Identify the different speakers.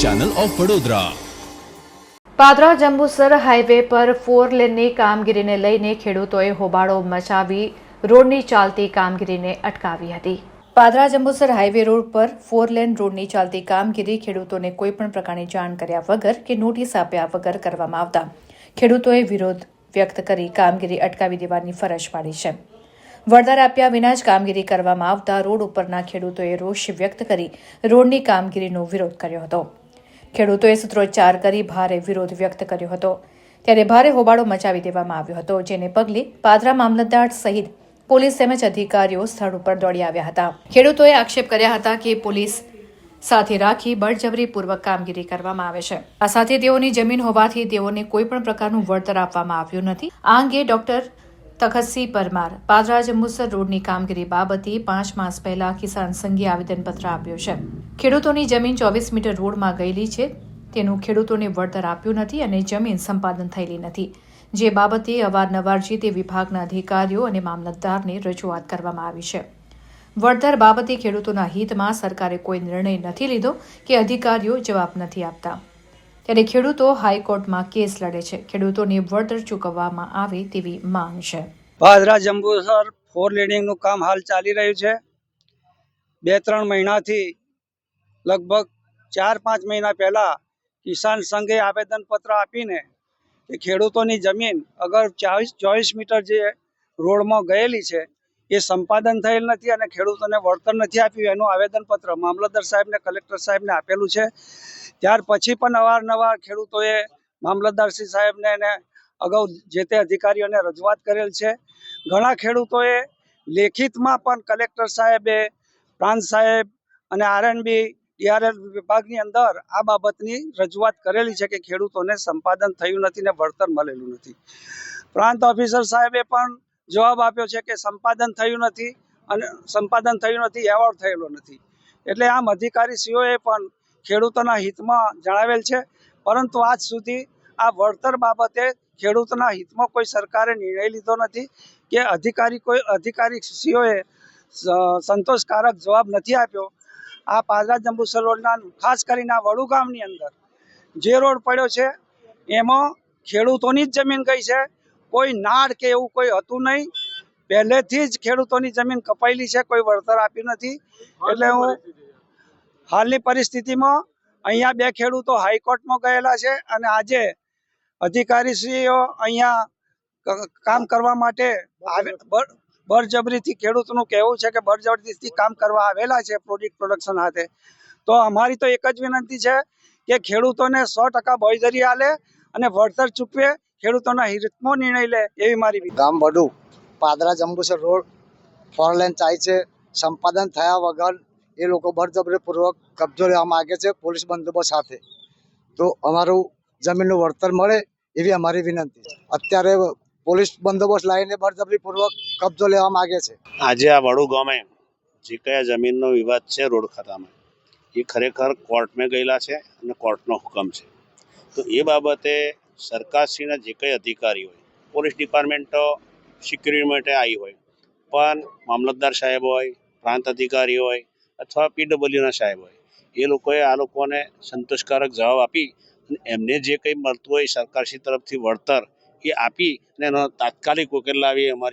Speaker 1: channel of Vadodara
Speaker 2: Padra Jambusar highway પર four લેનની કામગીરીને લઈને ખેડૂતોએ હોબાળો મચાવી રોડની ચાલતી કામગીરીને અટકાવી હતી. પાદરા જંબુસર હાઈવે રોડ પર ફોર લેન રોડની ચાલતી કામગીરી ખેડૂતોને કોઈપણ પ્રકારની જાણ કર્યા વગર કે નોટિસ આપ્યા વગર કરવામાં આવતા. ખેડૂતોએ વિરોધ વ્યક્ત કરી કામગીરી અટકાવી દેવાની ફરજ પાડી છે. વળતર આપ્યા વિના જ કામગીરી કરવામાં આવતા રોડ ઉપરના ખેડૂતોએ રોષ વ્યક્ત કરી રોડની કામગીરીનો વિરોધ કર્યો હતો. ખેડૂતોએ સૂત્રોચ્ચાર કરી ભારે વિરોધ વ્યક્ત કર્યો હતો. ત્યારે ભારે હોબાળો મચાવી દેવામાં આવ્યો હતો, જેને પગલે પાદરા મામલતદાર સહિત પોલીસ તેમજ અધિકારીઓ સ્થળ ઉપર દોડી આવ્યા હતા. ખેડૂતોએ આક્ષેપ કર્યા હતા કે પોલીસ સાથે રાખી બળજબરીપૂર્વક કામગીરી કરવામાં આવે છે. આ સાથે તેઓની જમીન હોવાથી તેઓને કોઈ પણ પ્રકારનું વળતર આપવામાં આવ્યું નથી. આ અંગે ડોક્ટર તખતસિંહ પરમાર પાદરાજ મુસર રોડની કામગીરી બાબતે પાંચ માસ પહેલા કિસાન સંઘે આવેદનપત્ર આપ્યું છે. ખેડૂતોની જમીન ચોવીસ મીટર રોડમાં ગયેલી છે. તેનું ખેડૂતોને વળતર આપ્યું નથી અને જમીન સંપાદન થયેલી નથી. જે બાબતે અવારનવાર જે તે વિભાગના અધિકારીઓ અને મામલતદારને રજૂઆત કરવામાં આવી છે. વળતર બાબતે ખેડૂતોના હિતમાં સરકારે કોઈ નિર્ણય નથી લીધો કે અધિકારીઓ જવાબ નથી આપતા. ત્યારે ખેડૂતો હાઈકોર્ટમાં કેસ લડે છે. ખેડૂતોને વળતર ચૂકવવામાં આવે તેવી માંગ છે.
Speaker 3: ભાદરા જંબુસર ફોર લેડિંગનું કામ હાલ ચાલી રહ્યું છે. બે ત્રણ મહિનાથી લગભગ ચાર પાંચ મહિના પહેલા કિસાન સંઘે આવેદનપત્ર આપીને કે ખેડૂતોની જમીન અગર ચાવીસ ચોવીસ મીટર જે રોડમાં ગયેલી છે, એ સંપાદન થયેલ નથી અને ખેડૂતોને વળતર નથી આપ્યું. એનું આવેદનપત્ર મામલતદાર સાહેબને, કલેક્ટર સાહેબને આપેલું છે. ત્યાર પછી પણ અવારનવાર ખેડૂતોએ મામલતદારશ્રી સાહેબને એને અગાઉ જે તે અધિકારીઓને રજૂઆત કરેલ છે. ઘણા ખેડૂતોએ લેખિતમાં પણ કલેક્ટર સાહેબે, પ્રાંત સાહેબ અને આરએનબી, ડીઆરએલ વિભાગની અંદર આ બાબતની રજૂઆત કરેલી છે કે ખેડૂતોને સંપાદન થયું નથી ને વળતર મળેલું નથી. પ્રાંત ઓફિસર સાહેબે પણ જવાબ આપ્યો છે કે સંપાદન થયું નથી અને સંપાદન થયું નથી, એવોર્ડ થયેલો નથી. એટલે આમ અધિકારીશ્રીઓએ પણ ખેડૂતોના હિતમાં જણાવેલ છે. પરંતુ આજ સુધી આ વળતર બાબતે ખેડૂતના હિતમાં કોઈ સરકારે નિર્ણય લીધો નથી કે અધિકારી કોઈ અધિકારીશ્રીઓએ સ- સંતોષકારક જવાબ નથી આપ્યો. આ પાદરા જંબુસર રોડના ખાસ કરીને આ વડુ ગામની અંદર જે રોડ પડ્યો છે એમાં ખેડૂતોની જ જમીન ગઈ છે. કોઈ નાળ કે એવું કોઈ હતું નહીં. પહેલેથી જ ખેડૂતોની જમીન કપાયેલી છે કોઈ વળતર આપ્યું નથી. એટલે હું હાલની પરિસ્થિતિમાં અહીંયા બે ખેડૂતો હાઈકોર્ટમાં ગયેલા છે અને આજે અધિકારીશ્રીઓ અહીંયા કામ કરવા માટે આવે- બર- બળજબરીથી ખેડૂતનું કહેવું છે કે બળજબરીથી કામ કરવા આવેલા છે પ્રોડક્ટ પ્રોડક્શન હાથે. તો અમારી તો એક જ વિનંતી છે કે ખેડૂતોને સો ટકા બોયધરી આલે અને વળતર ચૂકવે ખેડૂતોના હિતમાં નિર્ણય લે એવી મારી
Speaker 4: ગામ Vadu Padra Jambusar road. Four lane ચાય છે. સંપાદન થયા વગર એ લોકો બળજબરીપૂર્વક કબજો લેવા માગે છે પોલીસ બંદોબસ્ત સાથે. તો અમારું જમીનનું વળતર મળે એવી અમારી વિનંતી છે. અત્યારે પોલીસ બંદોબસ્ત લાવીને બળજબરીપૂર્વક કબજો લેવા માગે છે.
Speaker 5: આજે આ વડુ ગામે જે કયા જમીનનો વિવાદ છે રોડ ખાતામાં, એ ખરેખર કોર્ટમાં ગયેલા છે અને કોર્ટનો હુકમ છે. તો એ બાબતે સરકારશ્રીના જે કંઈ અધિકારી હોય, પોલીસ ડિપાર્ટમેન્ટ સિક્યુરિટી માટે આવી હોય, પણ મામલતદાર સાહેબ હોય, પ્રાંત અધિકારી હોય અથવા પીડબ્લ્યુના સાહેબ હોય. એ લોકોએ આ લોકોને સંતોષકારક જવાબ આપી અને એમને જે કંઈ મળતું હોય સરકારશ્રી તરફથી વળતર એ આપી અને એનો તાત્કાલિક ઉકેલ લાવી અમારી